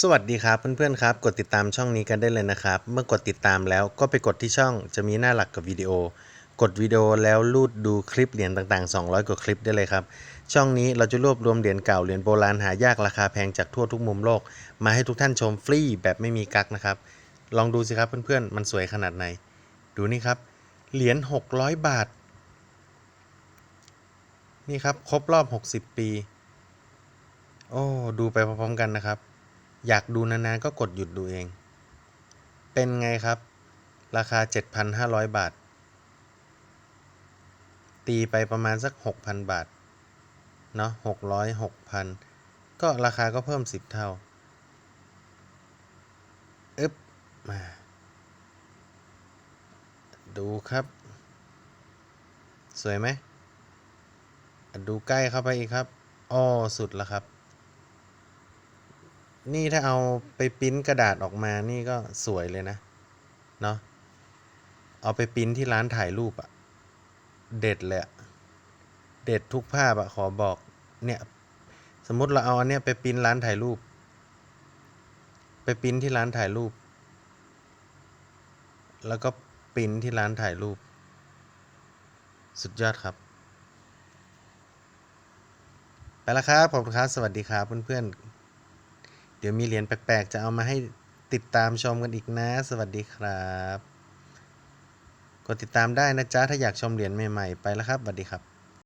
สวัสดีครับเพื่อนๆครับกดติดตามช่องนี้กันได้เลยนะครับ เมื่อกดติดตามแล้วก็ไปกดที่ช่องจะมีหน้าหลักกับวิดีโอ กดวิดีโอแล้วลูดดูคลิปเหรียญต่างๆ 200 กว่าคลิปได้เลยครับ ช่องนี้เราจะรวบรวมเหรียญเก่าเหรียญโบราณหายากราคาแพงจากทั่วทุกมุมโลก มาให้ทุกท่านชมฟรีแบบไม่มีกักนะครับ ลองดูสิครับเพื่อนๆมันสวยขนาดไหน ดูนี่ครับเหรียญ600 บาท นี่ครับครบรอบ 60 ปี โอ้ดูไปพร้อมๆกันนะครับ อยากดูนานๆก็กดหยุดดูเอง เป็นไงครับ ราคา 7,500 บาท ตีไปประมาณสัก 6,000 บาท เนาะ600 6,000 ก็ราคาก็เพิ่ม 10 เท่า อึ๊บ มา ดูครับ สวยไหม ดูใกล้เข้าไปอีกครับ อ้อ สุดแล้วครับ นี่ถ้าเอาไปปริ้นกระดาษออกมานี่ก็สวยเลยนะ เนาะเอาไปปริ้นที่ร้านถ่ายรูปอะเด็ดเลยเด็ดทุกภาพอะขอบอก เนี่ย สมมติเราเอาอันเนี้ยไปปริ้นร้านถ่ายรูป ไปปริ้นที่ร้านถ่ายรูป แล้วก็ปริ้นที่ร้านถ่ายรูป สุดยอดครับ ไปแล้วครับขอบคุณครับ สวัสดีครับเพื่อนๆ เดี๋ยวมีเหรียญแปลกๆ จะเอามาให้ติดตามชมกันอีกนะ สวัสดีครับ กดติดตามได้นะจ๊ะ ถ้าอยากชมเหรียญใหม่ๆ ไปแล้วครับสวัสดีครับ